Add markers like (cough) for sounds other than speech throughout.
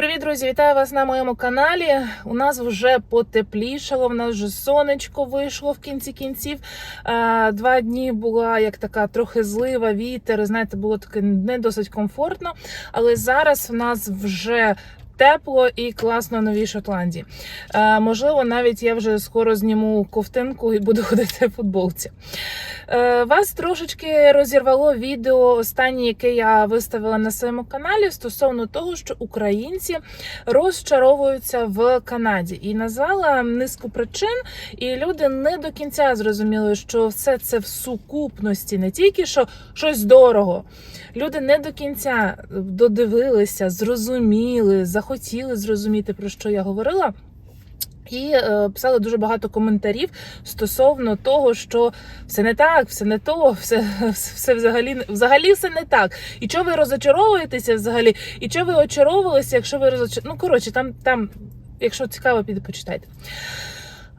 Привіт, друзі! Вітаю вас на моєму каналі. У нас вже потеплішало, в нас вже сонечко вийшло в кінці кінців. Е, Два дні була як така трохи злива, вітер. Знаєте, було таке не досить комфортно. Але зараз в нас вже тепло і класно Новій Шотландії. Е, Можливо, навіть я вже скоро зніму ковтинку і буду (laughs) ходити в футболці. Е, Вас трошечки розірвало відео останнє, яке я виставила на своєму каналі стосовно того, що українці розчаровуються в Канаді, і назвала низку причин, і люди не до кінця зрозуміли, що все це в сукупності, не тільки що щось дорого. Люди не до кінця додивилися, зрозуміли, захотіли зрозуміти, про що я говорила. І е, писали дуже багато коментарів стосовно того, що все не так, все не то, все (laughs) все взагалі взагалі все не так. І чого ви розочаровуєтеся взагалі? І чого ви очаровувалися, якщо ви розочар... Ну, коротше, там, там, якщо цікаво, піде почитайте.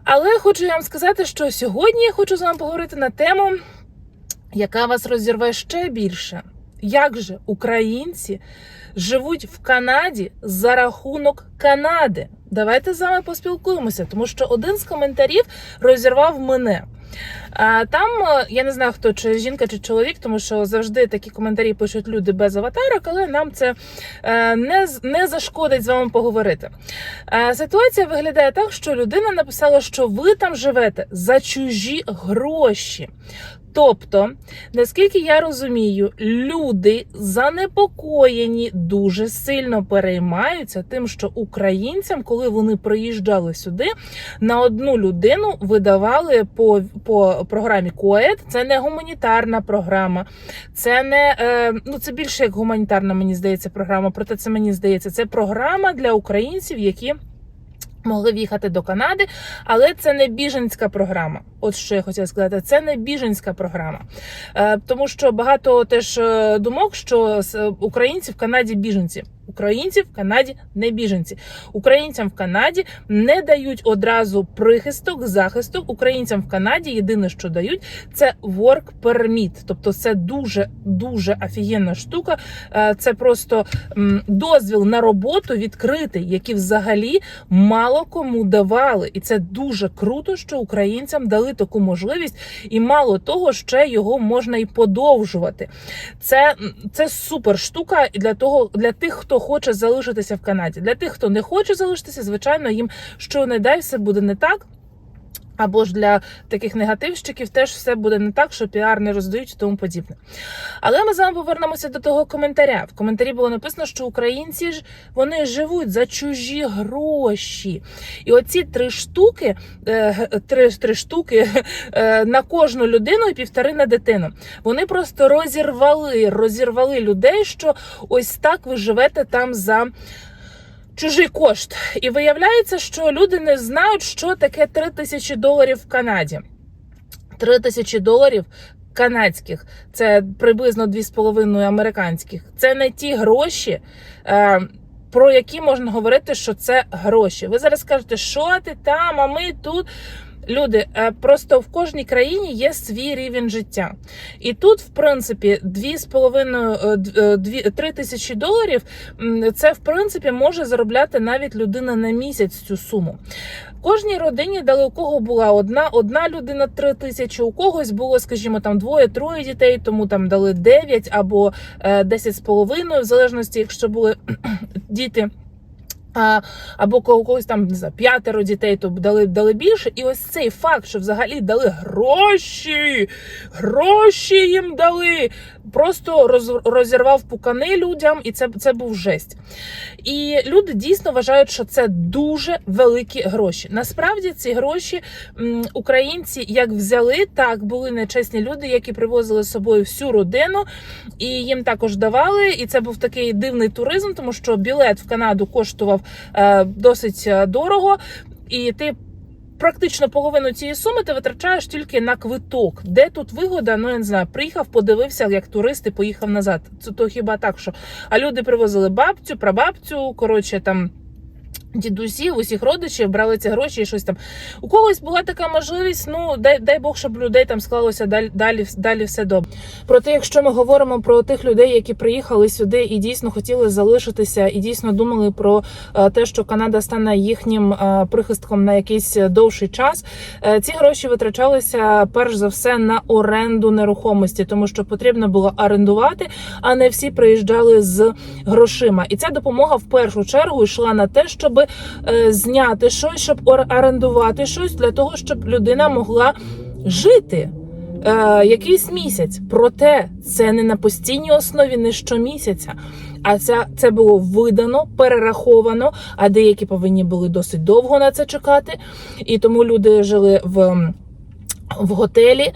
Але хочу я вам сказати, що сьогодні я хочу з вами поговорити на тему, яка вас розірве ще більше. Як же українці живуть в Канаді за рахунок Канади? Давайте з вами поспілкуємося, тому що один з коментарів розірвав мене. Там я не знаю, хто чи жінка чи чоловік, тому що завжди такі коментарі пишуть люди без аватарок, але нам це е, не не зашкодить з вами поговорити. Е, Ситуація виглядає так, що людина написала, що ви там живете за чужі гроші. Тобто, наскільки я розумію, люди занепокоєні дуже сильно переймаються тим, що українцям, коли вони приїжджали сюди, на одну людину видавали по по програмі КОЕД. Це не гуманітарна програма, це не е, ну це більше як гуманітарна, мені здається, програма. Проте це мені здається, це програма для українців, які. Могли в'їхати до Канади, але це не біженська програма. От що я хотіла сказати, це не біженська програма, е, тому що багато теж е, думок, що українці в Канаді біженці. Українці в Канаді не біженці. Українцям в Канаді не дають одразу прихисток, захисток. Українцям в Канаді єдине, що дають, це work permit. Тобто це дуже дуже офігенна штука. Е, це просто дозвіл на роботу відкритий, який взагалі мало кому давали. І це дуже круто, що українцям дали таку можливість, і мало того, ще його можна і подовжувати. Це, Це супер штука для того, для тих, хто хоче залишитися в Канаді. Для тих, хто не хоче залишитися, звичайно, їм що не дай, все буде не так. Або ж для таких негативщиків теж все буде не так, що піар не роздають і тому подібне. Але ми з вами повернемося до того коментаря. В коментарі було написано, що українці ж вони живуть за чужі гроші. І оці три штуки, е, три, три штуки е, на кожну людину і півтори на дитину. Вони просто розірвали, розірвали людей, що ось так ви живете там за чужий кошт. І виявляється, що люди не знають, що таке 3 тисячі доларів в Канаді. 3 тисячі доларів. Канадських, це приблизно 2,5 американських. Це не ті гроші, е, про які можна говорити, що це гроші. Ви зараз кажете, що ти там, а ми тут. Люди, е, просто в кожній країні є свій рівень життя. І тут, в принципі, 2,5-3 е, тисячі доларів це, в принципі, може заробляти навіть людина на місяць цю суму. Кожній родині дали у кого була одна одна людина 3 тисячі, у когось було, скажімо, там двоє-троє дітей, тому там дали 9 або 10 з половиною, в залежності, якщо були (clears throat) діти. А, Або когось там не знаю, п'ятеро дітей, то дали дали більше. І ось цей факт, що взагалі дали гроші, гроші їм дали. Просто роз, розірвав пукани людям, і це це був жесть. І люди дійсно вважають, що це дуже великі гроші. Насправді ці гроші українці як взяли, так були нечесні люди, які привозили з собою всю родину, і їм також давали. І це був такий дивний туризм, тому що білет в Канаду коштував е, досить е, дорого, і ти. Практично половину цієї суми ти витрачаєш тільки на квиток. Де тут вигода? Ну я не знаю. Приїхав, подивився, як турист і поїхав назад. Це то хіба так, що а люди привозили бабцю, прабабцю, коротше там. Дідусів, усіх родичів брали ці гроші і щось там. У когось була така можливість. Ну дай дай Бог, щоб людей там склалося далі, далі, далі все добре. Проте, якщо ми говоримо про тих людей, які приїхали сюди і дійсно хотіли залишитися, і дійсно думали про е, те, що Канада стане їхнім е, прихистком на якийсь довший час, е, ці гроші витрачалися перш за все на оренду нерухомості, тому що потрібно було орендувати, а не всі приїжджали з грошима. І ця допомога в першу чергу йшла на те, щоб е, зняти щось, щоб ор- орендувати щось для того, щоб людина могла жити. Е, якийсь місяць, проте це не на постійній основі, не щомісяця. А це, це було видано, перераховано. А деякі повинні були досить довго на це чекати. І тому люди жили в. В готелі,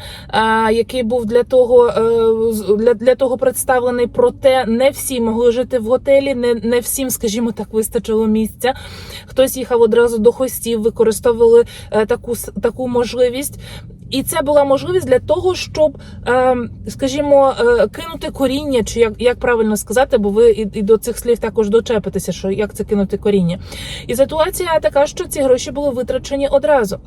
який був для того е, для, для того представлений, проте не всі могли жити в готелі, не, не всім, скажімо так, вистачило місця. Хтось їхав одразу до хостів, використовували е, таку таку можливість. І це була можливість для того, щоб, е, скажімо, е, кинути коріння, чи як, як правильно сказати, бо ви і, і до цих слів також дочепитеся, що як це кинути коріння. І ситуація така, що ці гроші були витрачені одразу.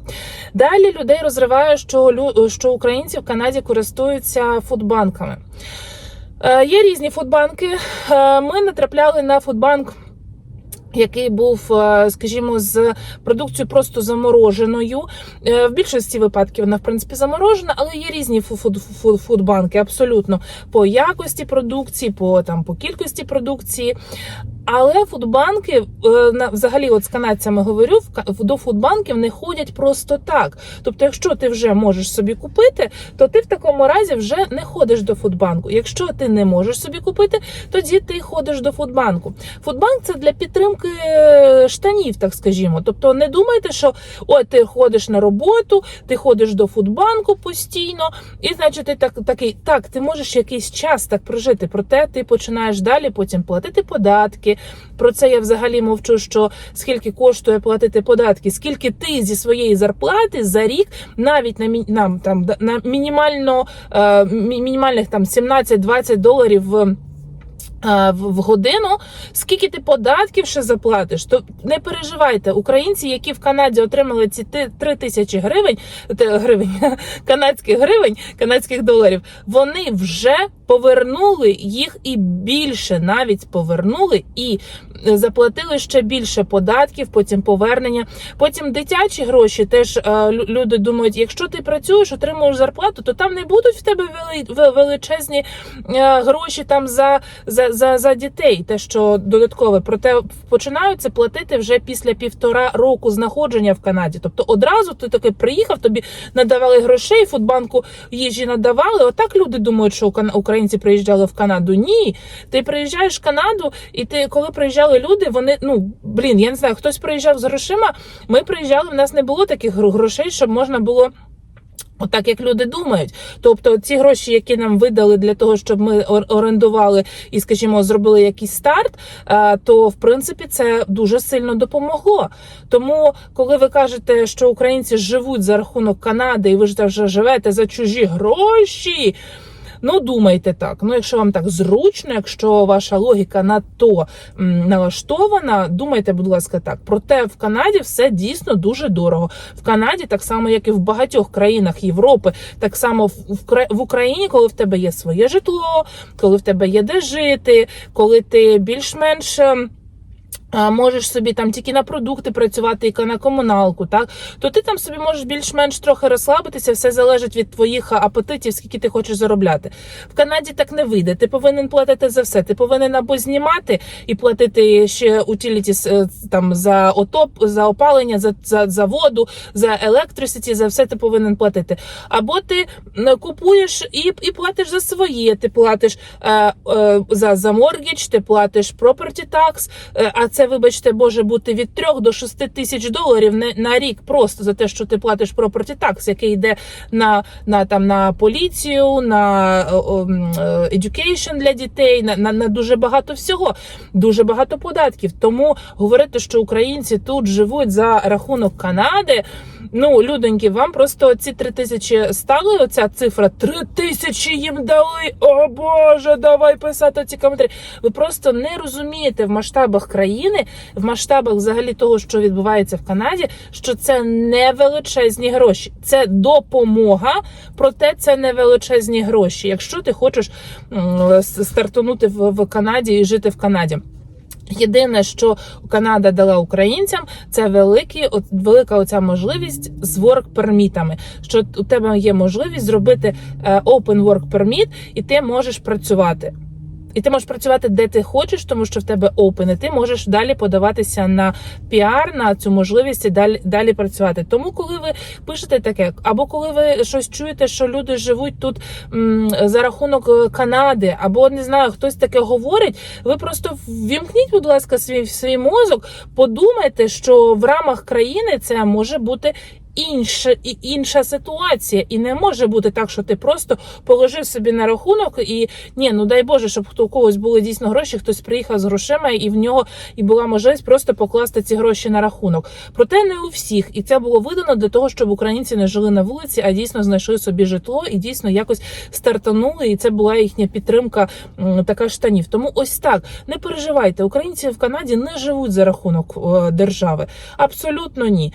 Далі людей розриває, що, що українці в Канаді користуються фудбанками. Е, Є різні фудбанки. Е, Ми натрапляли на фудбанк. Який був, е, скажімо, з продукцією просто замороженою. Е, В більшості випадків вона в принципі заморожена, але є різні фу- фуд- фуд- фудбанки абсолютно по якості продукції, по там по кількості продукції. Але фудбанки е, взагалі, от з канадцями говорю, до фудбанків не ходять просто так. Тобто, якщо ти вже можеш собі купити, то ти в такому разі вже не ходиш до фудбанку. Якщо ти не можеш собі купити, тоді ти ходиш до фудбанку. Фудбанк це для підтримки е, штанів, так скажімо. Тобто, не думайте, що от ти ходиш на роботу, ти ходиш до фудбанку постійно, і значить ти так такий, так, ти можеш якийсь час так прожити. Проте ти починаєш далі потім платити податки. Про це я взагалі мовчу, що скільки коштує платити податки, скільки ти зі своєї зарплати за рік, навіть на мі- на, там на мінімально е, мінімальних там 17-20 доларів е, в годину, скільки ти податків ще заплатиш, то не переживайте. Українці, які в Канаді отримали ці 3 тисячі гривень, гривень (laughs) канадських гривень, канадських доларів, вони вже повернули їх і більше навіть повернули і е, заплатили ще більше податків, потім повернення. Потім дитячі гроші теж е, люди думають, якщо ти працюєш, отримуєш зарплату, то там не будуть в тебе вели- величезні е, гроші там за, за, за, за дітей, те, що додаткове. Проте починаються платити вже після півтора року знаходження в Канаді. Тобто одразу ти таки приїхав, тобі надавали грошей, фудбанку їжі надавали. Отак люди думають, що кан- українці приїжджали в Канаду. Ні, ти приїжджаєш в Канаду, і ти, коли приїжджали люди, вони ну блін, я не знаю, хтось приїжджав з грошима. Ми приїжджали, в нас не було таких грошей, щоб можна було. Отак, як люди думають, тобто ці гроші, які нам видали для того, щоб ми орендували і, скажімо, зробили якийсь старт, е, то в принципі це дуже сильно допомогло. Тому, коли ви кажете, що українці живуть за рахунок Канади, і ви ж вже живете за чужі гроші. Ну, думайте так. Ну, якщо вам так зручно, якщо ваша логіка на то налаштована, думайте, будь ласка, так. Проте в Канаді все дійсно дуже дорого. В Канаді, так само як і в багатьох країнах Європи, так само в, Україні, коли в тебе є своє житло, коли в тебе є де жити, коли ти більш-менш. Можеш собі там тільки на продукти працювати і на комуналку, так то ти там собі можеш більш-менш трохи розслабитися. Все залежить від твоїх апетитів, скільки ти хочеш заробляти. В Канаді так не вийде. Ти повинен платити за все. Ти повинен або знімати і платити ще утілітіс е, там за отоп, за опалення, за, за, за воду, за електрисіті, за все ти повинен платити. Або ти купуєш і, і платиш за своє. Ти платиш е, е, за, за моргідж, ти платиш property tax, е, а це, вибачте, може бути від 3 до 6 тисяч доларів на, рік просто за те, що ти платиш property tax, який йде на, на, там, на поліцію, на е, е, education для дітей, на, на, на дуже багато всього, дуже багато податків. Тому говорити, що українці тут живуть за рахунок Канади. Ну, людоньки, вам просто ці три тисячі стали. Оця цифра три тисячі їм дали. О Боже, давай писати ці коментарі. Ви просто не розумієте в масштабах країни, в масштабах взагалі того, що відбувається в Канаді, що це не величезні гроші, це допомога, проте це не величезні гроші. Якщо ти хочеш стартанути в Канаді і жити в Канаді. Єдине, що Канада дала українцям, це великі, от, велика оця можливість з work пермітами. Що у тебе є можливість зробити е, open work permit, і ти можеш працювати. І ти можеш працювати де ти хочеш, тому що в тебе open, і ти можеш далі подаватися на піар, на цю можливість і далі, далі працювати. Тому, коли ви пишете таке, або коли ви щось чуєте, що люди живуть тут м, за рахунок е, Канади, або не знаю, хтось таке говорить, ви просто ввімкніть, будь ласка, свій свій мозок, подумайте, що в рамах країни це може бути. Інша інша ситуація, і не може бути так, що ти просто положив собі на рахунок, і ні, ну дай Боже, щоб хто у когось були дійсно гроші, хтось приїхав з грошима, і в нього і була можливість просто покласти ці гроші на рахунок. Проте не у всіх, і це було видано для того, щоб українці не жили на вулиці, а дійсно знайшли собі житло і дійсно якось стартанули. І це була їхня підтримка така штанів. Тому ось так не переживайте. Українці в Канаді не живуть за рахунок е, держави. Абсолютно ні.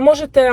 Можете.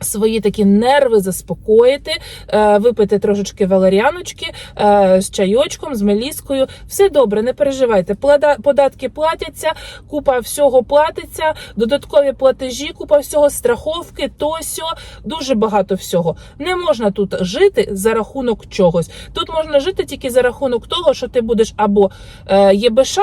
Свої такі нерви заспокоїти, е, випити трошечки валеріаночки е, з чайочком, з меліскою. Все добре, не переживайте. Податки платяться, купа всього платиться, додаткові платежі, купа всього, страховки, то сьо, дуже багато всього. Не можна тут жити за рахунок чогось. Тут можна жити тільки за рахунок того, що ти будеш або е, ЄБШ,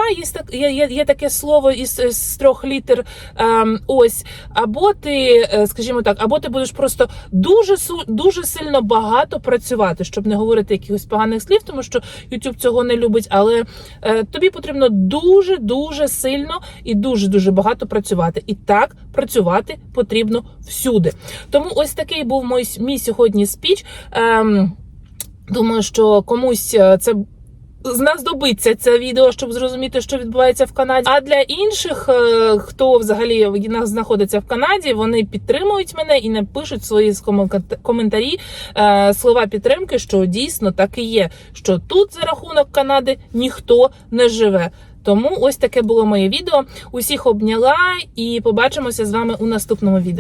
є, є, є, таке слово із, з трьох літер. ем, ось, або ти, скажімо так, або ти будеш просто дуже дуже сильно багато працювати, щоб не говорити якихось поганих слів, тому що YouTube цього не любить. Але е, тобі потрібно дуже дуже сильно і дуже дуже багато працювати. І так працювати потрібно всюди. Тому ось такий був мій, мій сьогодні спіч. Ем, думаю, що комусь знадобиться це відео, щоб зрозуміти, що відбувається в Канаді. А для інших, е, хто взагалі знаходиться в Канаді, вони підтримують мене і напишуть свої комен- коментарі, е, слова підтримки, що дійсно так і є. Що тут за рахунок Канади ніхто не живе. Тому ось таке було моє відео. Усіх обняла і побачимося з вами у наступному відео.